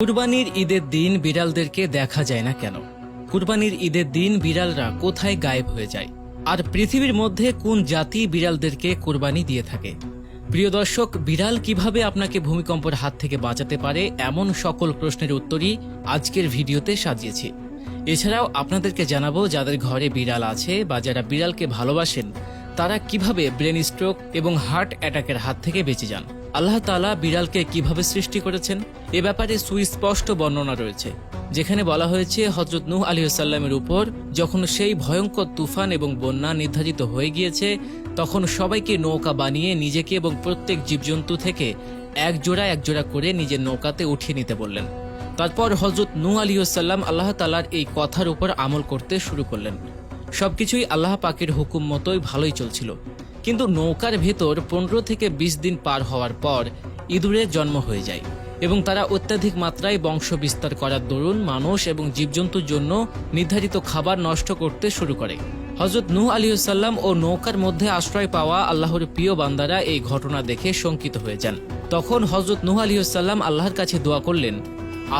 কুরবানির ঈদের দিন বিড়ালদেরকে দেখা যায় না কেন? কুরবানির ঈদের দিন বিড়ালরা কোথায় গায়েব হয়ে যায়? আর পৃথিবীর মধ্যে কোন জাতি বিড়ালদেরকে কোরবানি দিয়ে থাকে? প্রিয় দর্শক, বিড়াল কীভাবে আপনাকে ভূমিকম্পের হাত থেকে বাঁচাতে পারে এমন সকল প্রশ্নের উত্তরই আজকের ভিডিওতে সাজিয়েছি। এছাড়াও আপনাদেরকে জানাব যাদের ঘরে বিড়াল আছে বা যারা বিড়ালকে ভালোবাসেন, তারা কীভাবে ব্রেন স্ট্রোক এবং হার্ট অ্যাটাকের হাত থেকে বেঁচে যান। আল্লাহ তালা বিড়ালকে কীভাবে সৃষ্টি করেছেন? এ ব্যাপারে সুস্পষ্ট বর্ণনা রয়েছে, যেখানে বলা হয়েছে হজরত নূহ আলিহাল্লামের উপর যখন সেই ভয়ঙ্কর তুফান এবং বন্যা নির্ধারিত হয়ে গিয়েছে, তখন সবাইকে নৌকা বানিয়ে নিজেকে এবং প্রত্যেক জীবজন্তু থেকে এক জোড়া এক জোড়া করে নিজের নৌকাতে উঠিয়ে নিতে বললেন। তারপর হজরত নূ আলিহাল্লাম আল্লাহ তালার এই কথার উপর আমল করতে শুরু করলেন। সবকিছুই আল্লাহ পাকের হুকুম মতোই ভালোই চলছিল। কিন্তু নৌকার ভেতর পনেরো থেকে ২০ দিন পার হওয়ার পর ইঁদুরের জন্ম হয়ে যায় এবং তারা অত্যাধিক মাত্রায় বংশ বিস্তার করার দরুন মানুষ এবং জীবজন্তুর জন্য নির্ধারিত খাবার নষ্ট করতে শুরু করে। হজরত নূহ আলিউসাল্লাম ও নৌকার মধ্যে আশ্রয় পাওয়া আল্লাহর প্রিয় বান্দারা এই ঘটনা দেখে শঙ্কিত হয়ে যান। তখন হজরত নূহ আলিউসাল্লাম আল্লাহর কাছে দোয়া করলেন,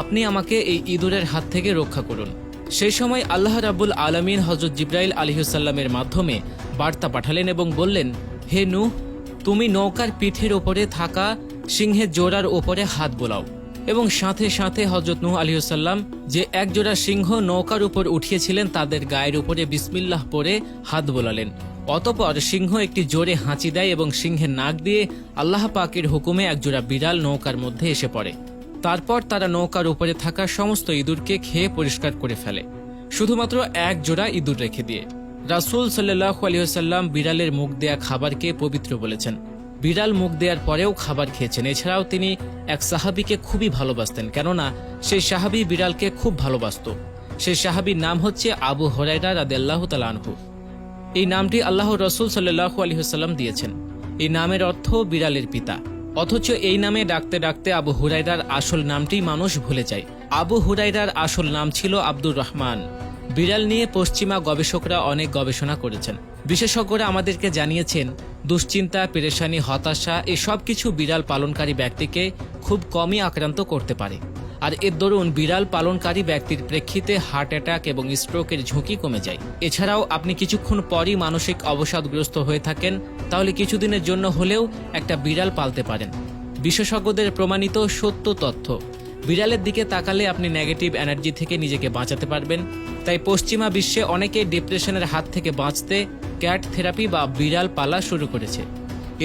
আপনি আমাকে এই ইঁদুরের হাত থেকে রক্ষা করুন। সেই সময় আল্লাহ রাবুল আলমিন হজরত জিব্রাইল আলিহুসাল্লামের মাধ্যমে বার্তা পাঠালেন এবং বললেন, হে নু তুমি নৌকার পিঠের ওপরে থাকা সিংহের জোড়ার ওপরে হাত বোলাও। এবং সাথে সাথে হজরত নূহ আলিহুসাল্লাম যে একজোড়া সিংহ নৌকার উপর উঠিয়েছিলেন, তাদের গায়ের উপরে বিসমিল্লাহ পরে হাত বোলালেন। অতপর সিংহ একটি জোরে হাঁচি দেয় এবং সিংহের নাক দিয়ে আল্লাহ পাকের হুকুমে একজোড়া বিড়াল নৌকার মধ্যে এসে পড়ে। তারপর তারা নৌকার উপরে থাকা সমস্ত ইঁদুরকে খেয়ে পরিষ্কার করে ফেলে। শুধুমাত্র এক জোড়া ইঁদুর রেখে দিয়ে। রাসুল সাল্লাহ আলহিহাল্লাম বিড়ালের মুখ দেয়া খাবারকে পবিত্র বলেছেন। বিড়াল মুখ দেওয়ার পরেও খাবার খেয়েছেন। এছাড়াও তিনি এক সাহাবিকে খুবই ভালোবাসতেন, কেননা সেই সাহাবি বিড়ালকে খুব ভালোবাসত। সেই সাহাবির নাম হচ্ছে আবু হরাইরা রাদেল্লাহ তালানহু এই নামটি আল্লাহ রসুল সাল্লাহ আলহিহাল্লাম দিয়েছেন। এই নামের অর্থ বিড়ালের পিতা। অথচ এই নামে ডাকতে ডাকতে আবু হুরাইরার আসল নামটি মানুষ ভুলে যায়। আবু হুরাইরার আসল নাম ছিল আব্দুর রহমান। বিড়াল নিয়ে পশ্চিমা গবেষকরা অনেক গবেষণা করেছেন। বিশেষজ্ঞরা আমাদেরকে জানিয়েছেন, দুশ্চিন্তা, পেরেশানি, হতাশা এসব কিছু বিড়াল পালনকারী ব্যক্তিকে খুব কমই আক্রান্ত করতে পারে। আর এর দরুন বিড়াল পালনকারী ব্যক্তির প্রেক্ষিতে হার্ট অ্যাটাক এবং স্ট্রোকের ঝুঁকি কমে যায়। এছাড়াও আপনি কিছুক্ষণ পরই মানসিক অবসাদগ্রস্ত হয়ে থাকেন, তাহলে কিছুদিনের জন্য হলেও একটা বিড়াল পালতে পারেন। বিশেষজ্ঞদের প্রমাণিত সত্য তথ্য। বিড়ালের দিকে তাকালে আপনি নেগেটিভ এনার্জি থেকে নিজেকে বাঁচাতে পারবেন তাই পশ্চিমা বিশ্বে অনেকে ডিপ্রেশনের হাত থেকে বাঁচতে, ক্যাট থেরাপি বা বিড়াল পালা শুরু করেছে।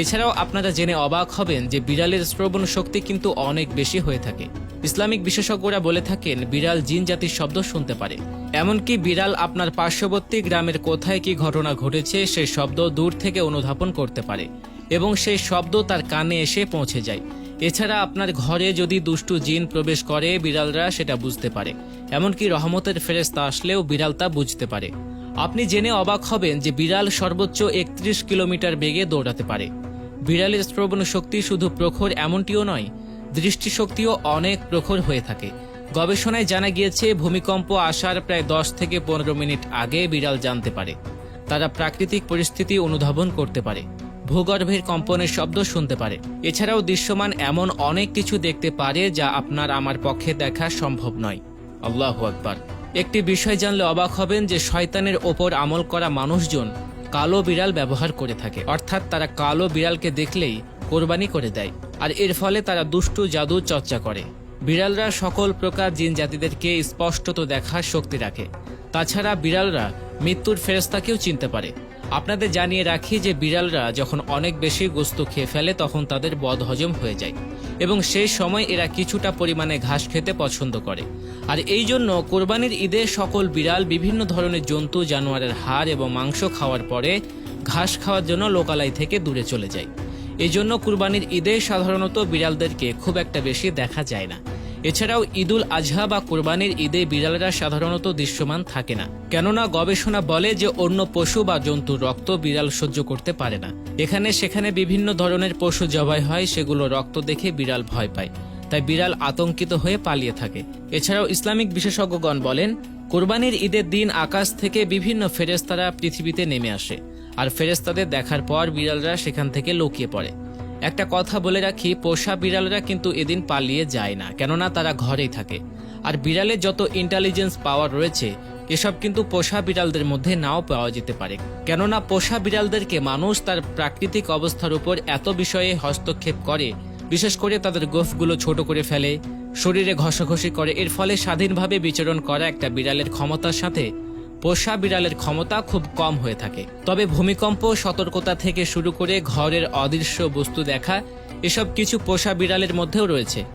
এছাড়াও আপনারা জেনে অবাক হবেন যে বিড়ালের শ্রবণ শক্তি কিন্তু অনেক বেশি হয়ে থাকে। ইসলামিক বিশেষজ্ঞরা বলে থাকেন, বিড়াল জিন জাতির শব্দ শুনতে পারে। এমনকি বিড়াল আপনার পার্শ্ববর্তী গ্রামের কোথায় কি ঘটনা ঘটেছে, সেই শব্দ দূর থেকে অনুধাবন করতে পারে এবং সেই শব্দ তার কানে এসে পৌঁছে যায়। এছাড়া আপনার ঘরে যদি দুষ্টু জিন প্রবেশ করে, বিড়ালরা সেটা বুঝতে পারে। এমনকি রহমতের ফেরেস্তা আসলেও বিড়াল তা বুঝতে পারে। আপনি জেনে অবাক হবেন যে বিড়াল সর্বোচ্চ একত্রিশ কিলোমিটার বেগে দৌড়াতে পারে। বিড়ালের শ্রবণ শক্তি শুধু প্রখর এমনটিও নয়, দৃষ্টিশক্তিও অনেক প্রখর হয়ে থাকে। গবেষণায় জানা গিয়েছে, ভূমিকম্প আসার প্রায় দশ থেকে পনেরো মিনিট আগে বিড়াল জানতে পারে। তারা প্রাকৃতিক পরিস্থিতি অনুধাবন করতে পারে। ভূগর্ভের কম্পনের শব্দ শুনতে পারে। এছাড়াও দৃশ্যমান এমন অনেক কিছু দেখতে পারে যা আপনার আমার পক্ষে দেখা সম্ভব নয়। আল্লাহ আকবার। একটি বিষয় জানলে অবাক হবেন যে শয়তানের ওপর আমল করা মানুষজন কালো বিড়াল ব্যবহার করে থাকে। অর্থাৎ তারা কালো বিড়ালকে দেখলেই কোরবানি করে দেয়, আর এর ফলে তারা দুষ্টু জাদু চর্চা করে। বিড়ালরা সকল প্রকার জিন জাতিদেরকে স্পষ্টত দেখার শক্তি রাখে। তাছাড়া বিড়ালরা মৃত্যুর ফেরস্তাকেও চিনতে পারে। আপনাদের জানিয়ে রাখি যে বিড়ালরা যখন অনেক বেশি গোস্ত খেয়ে ফেলে, তখন তাদের বদ হজম হয়ে যায় এবং সেই সময় এরা কিছুটা পরিমাণে ঘাস খেতে পছন্দ করে। আর এই জন্য কোরবানির ঈদে সকল বিড়াল বিভিন্ন ধরনের জন্তু, জানোয়ারের হাড় এবং মাংস খাওয়ার পরে ঘাস খাওয়ার জন্য লোকালয় থেকে দূরে চলে যায়। এই জন্য কুরবানির ঈদে সাধারণত বিড়ালদেরকে খুব একটা বেশি দেখা যায় না। এছাড়াও ঈদুল আজহা বা কোরবানির ঈদে বিড়ালরা সাধারণত দৃশ্যমান থাকে না। কেননা গবেষণা বলে যে অন্য পশু বা জন্তুর রক্ত বিড়াল সহ্য করতে পারে না। এখানে সেখানে বিভিন্ন ধরনের পশু জবাই হয়, সেগুলো রক্ত দেখে বিড়াল ভয় পায়। তাই বিড়াল আতঙ্কিত হয়ে পালিয়ে থাকে। এছাড়াও ইসলামিক বিশেষজ্ঞগণ বলেন, কোরবানির ঈদের দিন আকাশ থেকে বিভিন্ন ফেরেস্তারা পৃথিবীতে নেমে আসে। আর ফেরেস্তাদের দেখার পর বিড়ালরা সেখান থেকে লুকিয়ে পড়ে। একটা কথা বলে রাখি, পোষা বিড়ালরা কিন্তু এদিন পালিয়ে যায় না, কেননা তারা ঘরেই থাকে। আর বিড়ালের যত ইন্টেলিজেন্স পাওয়ার রয়েছে, এসব কিন্তু পোষা বিড়ালদের মধ্যে নাও পাওয়া যেতে পারে। কেননা পোষা বিড়ালদেরকে মানুষ তার প্রাকৃতিক অবস্থার উপর এত বিষয়ে হস্তক্ষেপ করে, বিশেষ করে তাদের গোফগুলো ছোট করে ফেলে, শরীরে ঘষাঘষি করে, এর ফলে স্বাধীনভাবে বিচরণ করা একটা বিড়ালের ক্ষমতার সাথে পোষা বিড়ালের ক্ষমতা খুব কম হয়ে থাকে। তবে ভূমিকম্প, সতর্কতা থেকে শুরু করে ঘরের অদৃশ্য বস্তু দেখা, এসব কিছু পোষা বিড়ালের মধ্যেও রয়েছে।